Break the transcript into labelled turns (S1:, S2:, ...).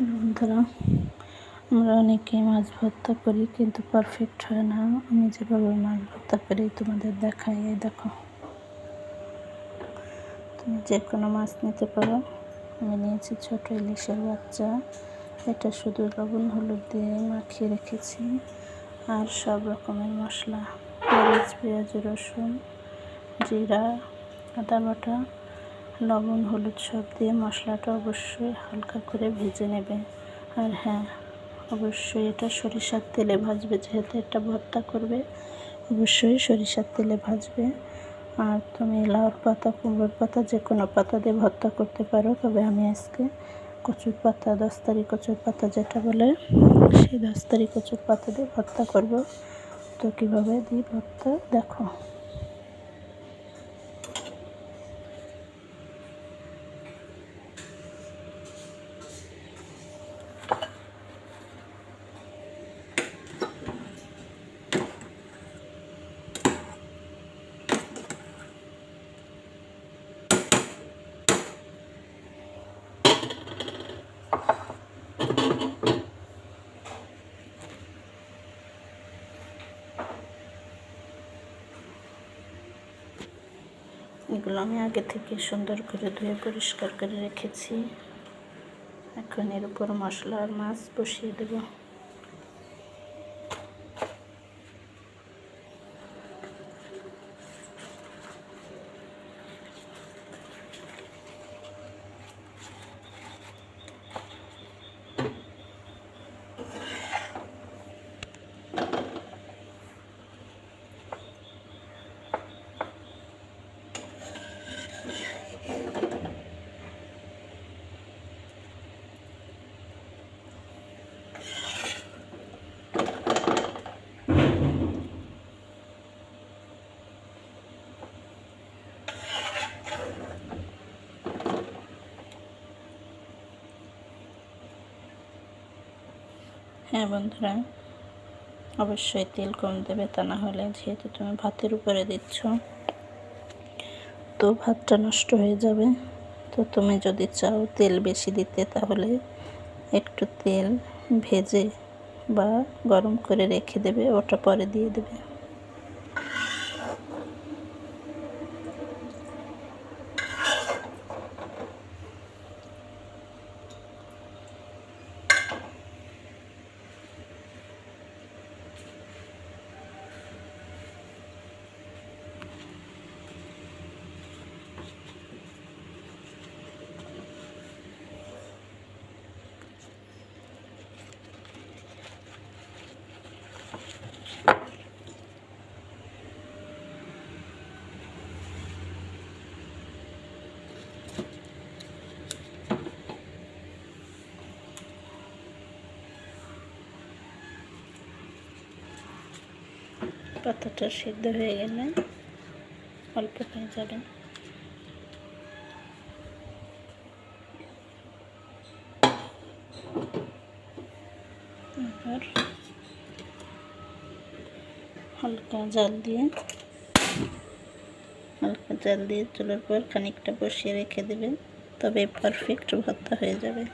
S1: বন্ধুরা, আমরা অনেকেই মাছ ভর্তা করি কিন্তু পারফেক্ট হয় না। আমি যেভাবে মাছ ভর্তা করি তোমাদের দেখাই, এই দেখো। তুমি যে কোনো মাছ নিতে পারো। আমি নিয়েছি ছোটো ইলিশের বাচ্চা। এটা শুধু লবণ, হলুদ দিয়ে মাখিয়ে রেখেছি। আর সব রকমের মশলা। পেঁয়াজ পেঁয়াজ, রসুন, জিরা, আদা বাটা। লবণ, হলুদ সব দিয়ে মশলাটা অবশ্যই হালকা করে ভেজে নেবে। আর হ্যাঁ অবশ্যই এটা সরিষার তেলে ভাজবে, যেহেতু এটা ভর্তা করবে, অবশ্যই সরিষার তেলে ভাজবে। আর তুমি লাউর পাতা, কুমড়োর পাতা, যে কোনো পাতা দিয়ে ভর্তা করতে পারো। তবে আমি আজকে কচুর পাতা, দস্তারি কচুর পাতা যেটা বলে, সেই দস্তারি কচুর পাতা দিয়ে ভর্তা করব। তো কীভাবে দিই ভর্তা? দেখো। এগুলো আমি আগে থেকে সুন্দর করে ধুয়ে পরিষ্কার করে রেখেছি। এখন এর উপর মশলা আর মাছ বসিয়ে দেবো। হ্যাঁ বন্ধুরা, অবশ্যই তেল কম দেবে তা না হলে যেহেতু তুমি ভাতের উপরে দিচ্ছ, তো ভাতটা নষ্ট হয়ে যাবে। তো তুমি যদি চাও তেল বেশি দিতে, তাহলে একটু তেল ভেজে বা গরম করে রেখে দেবে, ওটা পরে দিয়ে দেবে। পাতাটা সিদ্ধ হয়ে গেলে অল্প হয়ে যাবে। হালকা জাল দিয়ে, হালকা জাল দিয়ে চুলার পর খানিকটা বসিয়ে রেখে দেবেন তবে পারফেক্ট ভর্তা হয়ে যাবে।